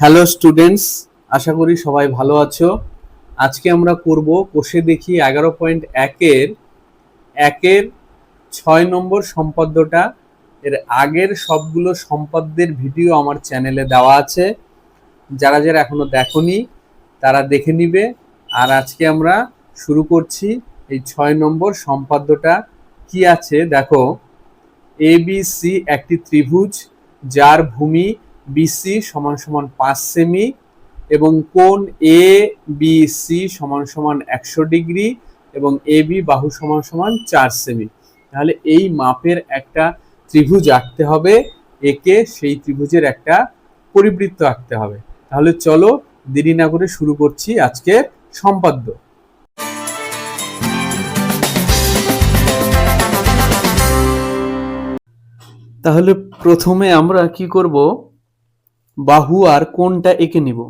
Hello students আশা করি সবাই ভালো আছো। আজকে আমরা করব কোষে দেখি এগারো পয়েন্ট একের একের ছয় নম্বর সম্পাদ্যটা। এর আগের সবগুলো সম্পাদ্যের ভিডিও আমার চ্যানেলে দেওয়া আছে। যারা যারা এখনও দেখনি, তারা দেখে নিবে। আর আজকে আমরা শুরু করছি এই ছয় নম্বর সম্পাদ্যটা। কি আছে? দেখো এ বি সি একটি ত্রিভুজ, যার ভূমি বিসি সমান সমান পাঁচ সেমি এবং কোন এ বি সি সমান সমান একশো ডিগ্রি এবং এ বি বাহু সমান সমান চার সেমি তাহলে এই মাপের একটা ত্রিভুজ আঁকতে হবে, একে সেই ত্রিভুজের একটা পরিবৃত্ত আঁকতে হবে। তাহলে চলো দেরি না করে শুরু করছি আজকে সম্পাদ্য। তাহলে প্রথমে আমরা কি করব? বাহু আর কোনটা এঁকে নিব?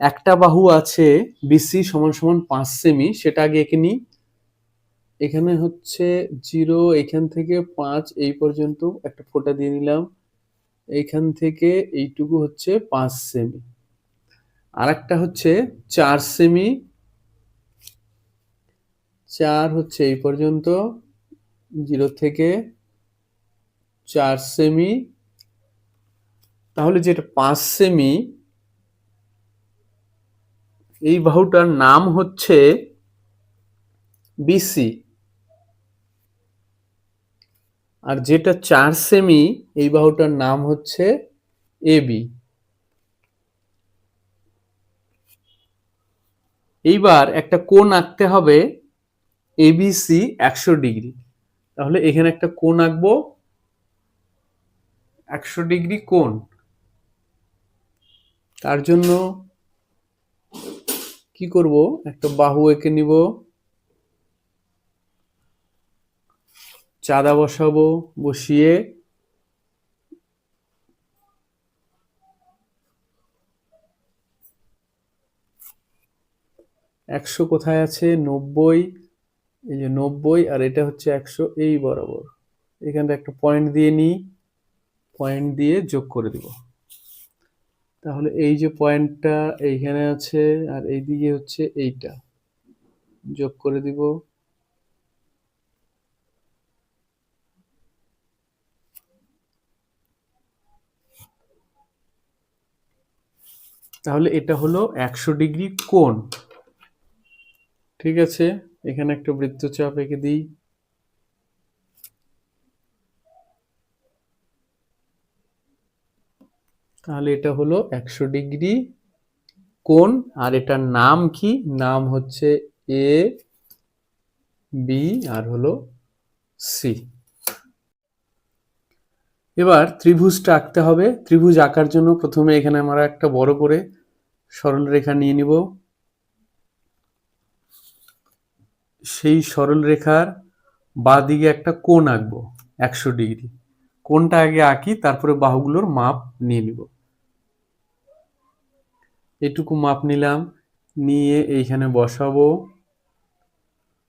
একটা বাহু আছে বিসি সমান সমান পাঁচ সেমি সেটা আগে এঁকে নিই। এখানে হচ্ছে জিরো এখান থেকে পাঁচ, এই পর্যন্ত একটা ফোটা দিয়ে নিলাম। এইখান থেকে এইটুকু হচ্ছে পাঁচ সেমি আর একটা হচ্ছে চার সেমি চার হচ্ছে এই পর্যন্ত। জিরো থেকে চার সেমি তাহলে যেটা পাঁচ সেমি এই বাহুটার নাম হচ্ছে বিসি। আর যেটা চার সেমি এই বাহুটার নাম হচ্ছে এবি এইবার একটা কোণ আঁকতে হবে এবিসি একশো ডিগ্রি। তাহলে এখানে একটা কোণ আঁকবো, একশো ডিগ্রি কোণ। তার জন্য কি করব? একটা বাহু এঁকে নিব। চাঁদা বসাবো, বসিয়ে একশো কোথায় আছে? নব্বই। এই যে নব্বই, আর এটা হচ্ছে একশো এই বরাবর। এখানটা একটা পয়েন্ট দিয়ে নিই। পয়েন্ট দিয়ে যোগ করে দিব। তাহলে এই যে পয়েন্টটা এইখানে আছে আর এইদিকে হচ্ছে এইটা। যোগ করে দিব। তাহলে এটা হলো একশো ডিগ্রি কোণ। ঠিক আছে? এখানে একটা বৃত্তচাপ এঁকে দিই। তাহলে এটা হলো একশো ডিগ্রি কোণ, আর এটার নাম কি? নাম হচ্ছে এ, বি, আর হলো সি। এবার ত্রিভুজটা আঁকতে হবে। ত্রিভুজ আঁকার জন্য প্রথমে এখানে আমরা একটা বড় করে সরল রেখা নিয়ে নিব। সেই সরল রেখার বাঁ দিকে একটা কোণ আঁকবো, একশো ডিগ্রি। কোনটা আগে আঁকি, তারপরে বাহুগুলোর মাপ নিয়ে নিব। এটুকু মাপ নিলাম। নিয়ে এইখানে বসাবো।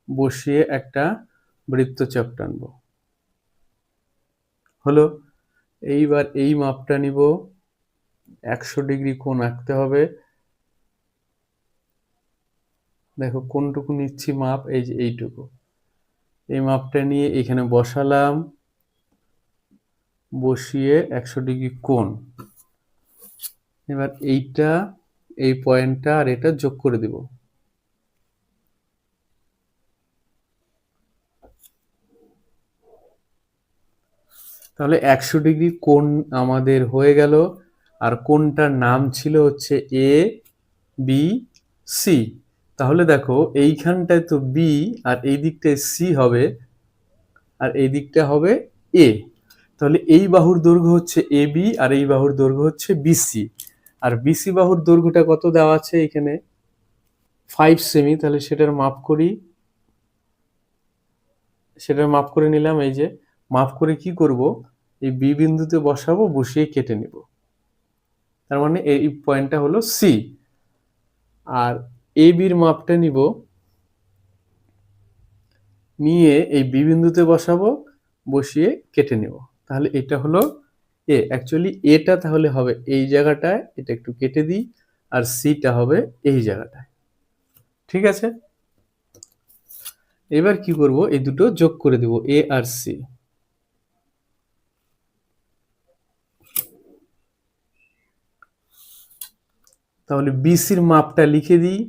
বসিয়ে একটা বৃত্তচাপ টানবো। হলো? এইবার এই মাপটা নিব। একশো ডিগ্রি কোণ আঁকতে হবে। দেখো, কোনটুকু নিচ্ছি মাপ? এই যে এইটুকু। এই মাপটা নিয়ে এখানে বসালাম। বসিয়ে একশো ডিগ্রি কোণ। এবার এইটা এই পয়েন্টটা আর এটা যোগ করে দিব। তাহলে একশো ডিগ্রি কোণ আমাদের হয়ে গেল, আর কোনটার নাম ছিল হচ্ছে এ বি সি তাহলে দেখো, এইখানটায় তো বি আর এই দিকটায় সি হবে, আর এই দিকটা হবে এ তাহলে এই বাহুর দৈর্ঘ্য হচ্ছে এ বি আর এই বাহুর দৈর্ঘ্য হচ্ছে বিসি আর বিসি বাহুর দৈর্ঘ্যটা কত দেওয়া আছে এখানে? ফাইভ সেমি তাহলে সেটার মাপ করি। সেটার মাপ করে নিলাম, এই যে মাপ করে কি করব? এই বি বিন্দুতে বসাবো, বসিয়ে কেটে নিব। তার মানে এই পয়েন্টটা হলো সি আর এ বির মাপটা নিব। নিয়ে এই বি বিন্দুতে বসাবো, বসিয়ে কেটে নেব। তাহলে এটা হলো এ অ্যাকচুয়ালি এটা তাহলে হবে এই জায়গাটায়, এটা একটু কেটে দিই, আর সিটা হবে এই জায়গাটায়। ঠিক আছে? এবার কি করব? এই দুটো যোগ করে দেব, এ আর সি। তাহলে বিসির মাপটা লিখে দিই,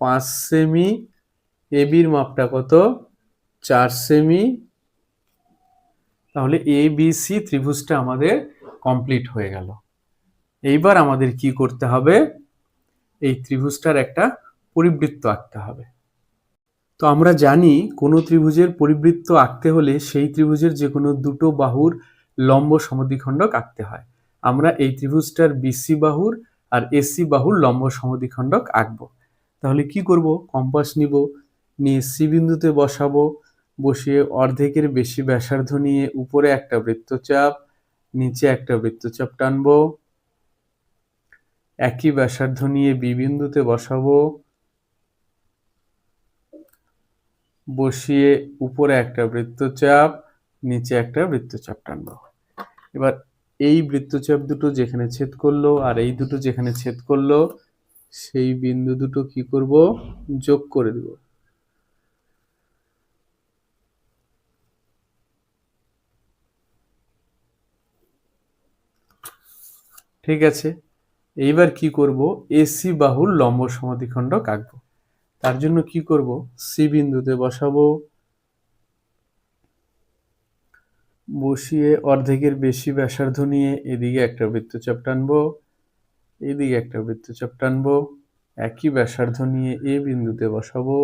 পাঁচ সেমি, এ বির মাপটা কত? চার সেমি তাহলে এ বি সি ত্রিভুজটা আমাদের কমপ্লিট হয়ে গেল। এইবার আমাদের কি করতে হবে? এই ত্রিভুজটার একটা পরিবৃত্ত আঁকতে হবে। তো আমরা জানি কোনো ত্রিভুজের পরিবৃত্ত আঁকতে হলে সেই ত্রিভুজের যে কোনো দুটো বাহুর লম্ব সমদ্বিখণ্ডক আঁকতে হয়। আমরা এই ত্রিভুজটার বিসি বাহুর আর এসি বাহুর লম্ব সমদ্বিখণ্ডক আঁকবো। তাহলে কি করব? কম্পাস নিব, নিয়ে সি বিন্দুতে বসাবো বসিয়ে অর্ধেকের বেশি ব্যাসার্ধ নিয়ে উপরে একটা বৃত্তচাপ, নিচে একটা বৃত্তচাপ টানবো। একই ব্যাসার্ধ নিয়ে বি বিন্দুতে বসাবো। বসিয়ে উপরে একটা বৃত্তচাপ, নিচে একটা বৃত্তচাপ টানবো। এবার এই বৃত্তচাপ দুটো যেখানে ছেদ করল আর এই দুটো যেখানে ছেদ করল, সেই বিন্দু দুটো কি করব? যোগ করে দেব। ঠিক আছে? এইবার কি করব? এসি বাহুর লম্ব সমাধিখণ্ডক আঁকবো তার জন্য কি করব? সি বিন্দুতে বসাবো। বসিয়ে অর্ধেকের বেশি ব্যাসার্ধ নিয়ে এদিকে একটা বৃত্তচাপ টানবো। এদিকে একটা বৃত্তচাপ টানবো। একই ব্যাসার্ধ নিয়ে এ বিন্দুতে বসাবো।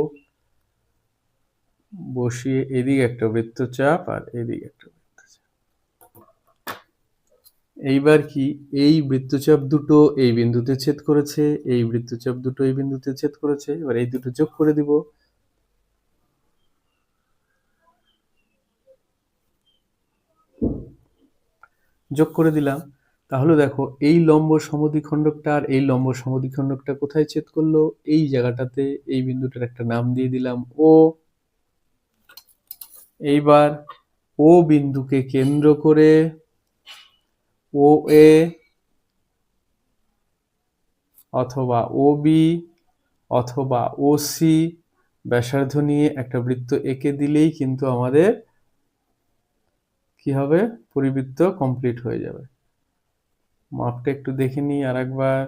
বসিয়ে এদিকে একটা বৃত্তচাপ আর এদিকে একটা এইবার কি এই বৃত্তচাপ দুটো এই বিন্দুতে ছেদ করেছে, এই বৃত্তচাপ দুটো এই বিন্দুতে ছেদ করেছে, এবার এই দুটো যোগ করে দিব। যোগ করে দিলাম। তাহলে দেখো, এই লম্ব সমদ্বিখণ্ডকটা আর এই লম্ব সমদ্বিখণ্ডকটা কোথায় ছেদ করল? এই জায়গাটাতে এই বিন্দুটার একটা নাম দিয়ে দিলাম ও। এইবার ও বিন্দুকে কেন্দ্র করে ও এ অথবা ও বি অথবা ও সি ব্যাসার্ধ নিয়ে একটা বৃত্ত এঁকে দিলেই কিন্তু আমাদের কি হবে? পরিবৃত্ত কমপ্লিট হয়ে যাবে। মাপটা একটু দেখে নিই আর একবার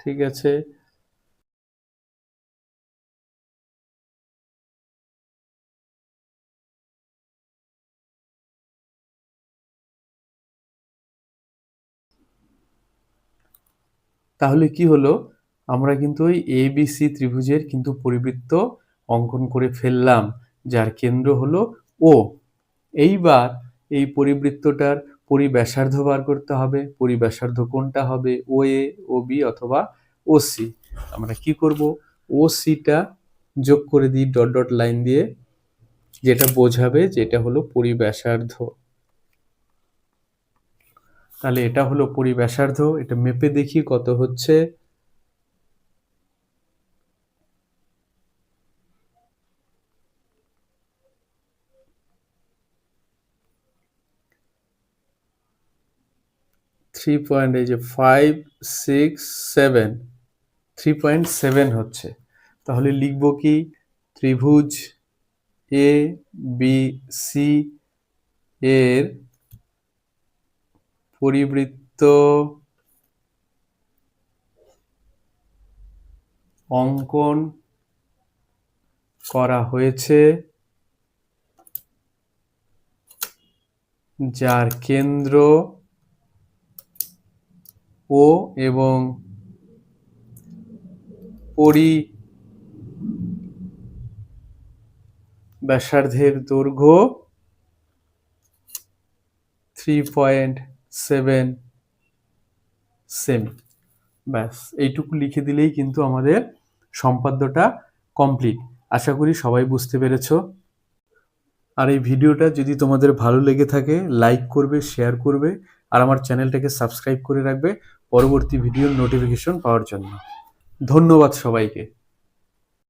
ঠিক আছে। তাহলে কি হলো? আমরা কিন্তু ওই এ বি সি ত্রিভুজের কিন্তু পরিবৃত্ত অঙ্কন করে ফেললাম, যার কেন্দ্র হলো ও এইবার এই পরিবৃত্তটার পরিব্যাসার্ধ বার করতে হবে পরিব্যাসার্ধ কোনটা হবে ও এ ও বি অথবা ও সি আমরা কি করব? ও সিটা যোগ করে দিই ডট ডট লাইন দিয়ে, যেটা বোঝাবে যেটা হলো পরিব্যাসার্ধ তাহলে এটা হলো পরিব্যাসার্ধ এটা মেপে দেখি কত হচ্ছে। থ্রি পয়েন্ট এই যে five six seven three point seven হচ্ছে। তাহলে লিখব কি? ত্রিভুজ এ বি সি এর পরিবৃত্ত অঙ্কন করা হয়েছে, যার কেন্দ্র ও এবং পরি ব্যাসার্ধের দৈর্ঘ্য থ্রি পয়েন্ট সেভেন সেমি ব্যাস, এইটুকু লিখে দিলেই কিন্তু আমাদের সম্পাদ্যটা কমপ্লিট আশা করি সবাই বুঝতে পেরেছ। আর এই ভিডিওটা যদি তোমাদের ভালো লেগে থাকে লাইক করবে শেয়ার করবে, আর আমার চ্যানেলটাকে সাবস্ক্রাইব করে রাখবে। পরবর্তী ভিডিওর নোটিফিকেশন পাওয়ার জন্য। ধন্যবাদ সবাইকে।